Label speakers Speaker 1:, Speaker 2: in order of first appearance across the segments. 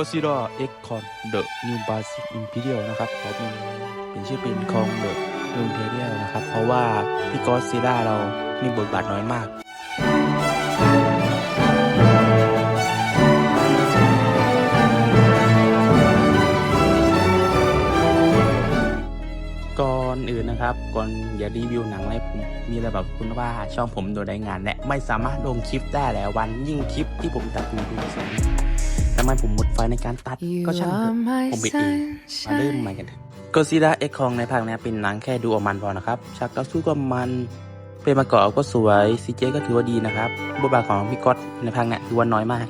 Speaker 1: ก็ซิล่เอ็กคอนเดอะนิวบาซิอิมพีเรียลนะครับขอเป็นเป็นชื่อเป็นของเดอะนิวอิมพีเรียลนะครับ เพราะว่าพี่ก็ซิล่าเรามีบทบาทน้อยมากก่อนอื่นนะครับก่อนอย่ารีวิวหนังอะไรผมมีอะไรแบบคุณว่าช่องผมโดนรายงานและไม่สามารถลงคลิปได้แล้ววันยิ่งคลิปที่ผมตัดดูดูสี ทำไมผมหมดไฟในการตัด
Speaker 2: You
Speaker 1: ก็ช่างเถ
Speaker 2: are
Speaker 1: อะ
Speaker 2: my
Speaker 1: ผมบิดเองมาเริ่มใหม่
Speaker 2: sunshine.
Speaker 1: กันก็ซีดาเอ็กคองในภาคนี้เป็นหนังแค่ดูเอามันพอนะครับฉากต่อสู้ก็มันเป็นมาเกาะก็สวยซีเจก็ถือว่าดีนะครับบทบาทของพี่ก๊อตในภาคเนี้ถือว่าน้อยมาก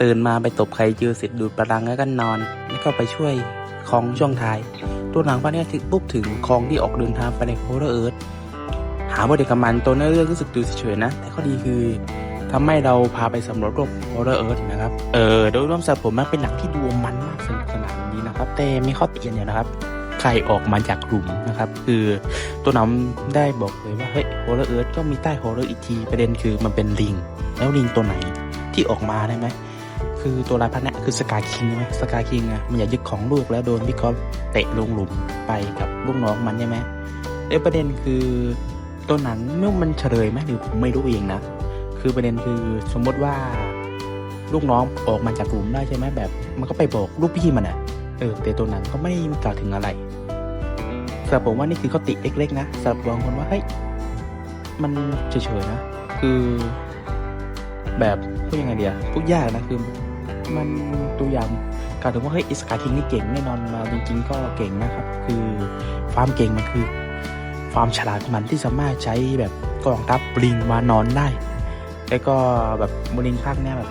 Speaker 1: ตื่นมาไปตบใครเจอเสร็จดูดพลังแล้วก็นอน แล้วก็ไปช่วยคองช่วงท้าย ตัวหนังภาคนี้ถึงปุ๊บถึงคองที่ออกเดินทางไปในโฮเรอร์เอิร์ธหาบทเด็กกับมันตัวเนื้อเรื่องรู้สึกดูเฉยๆนะ แต่ข้อดีคือทำให้เราพาไปสำรวจโลกโฮเรอร์เอิร์ธ นะครับ เออโดยรวมสำหรับผมมันเป็นหนังที่ดูมันมากสนุกสนานดีนะครับ แต่มีข้อติอย่างเดียวนะครับใครออกมาจากหลุมนะครับ คือตัวนังได้บอกเลยว่าเฮ้ยโฮเรอร์เอิร์ธก็มีใต้โฮเรอร์อีกทีประเด็นคือมันเป็นลิง แล้วลิงตัวไหนที่ออกมาได้ไหมคือตัวรายพันเนี่ยคือสกาคิงใช่ไหมสกาคิงอะมันอยากยึดของลูกแล้วโดนพี่ก๊อฟเตะลงหลุมไปกับลูกน้องมันใช่ไหมแล้วประเด็นคือตัวหนังเมื่อมันเฉลยไหมหรือผมไม่รู้เองนะคือประเด็นคือสมมติว่า ลูกน้องออกมาจากหลุมได้ใช่ไหมแบบ มันก็ไปบอกลูกพี่มันอะเออแต่ตัวนังก็ไม่กล่าวถึงอะไรสำหรับผมว่านี่คือข้อติเล็กๆนะสำหรับบางคนว่าเฮ้ยมันเฉยๆนะ คือ แบบพูดยังไงเดียพูดยากนะคือมันตัวอย่างกล่าวถึงว่าเฮ้ยอิสกาคิงนี่เก่งแน่นอนมาจริงๆก็เก่งนะครับ คือความเก่งมันคือ ความฉลาดของมันที่สามารถใช้แบบกองทัพปลิงมานอนได้แล้วก็แบบโมลินภาคเนี่ยแบบ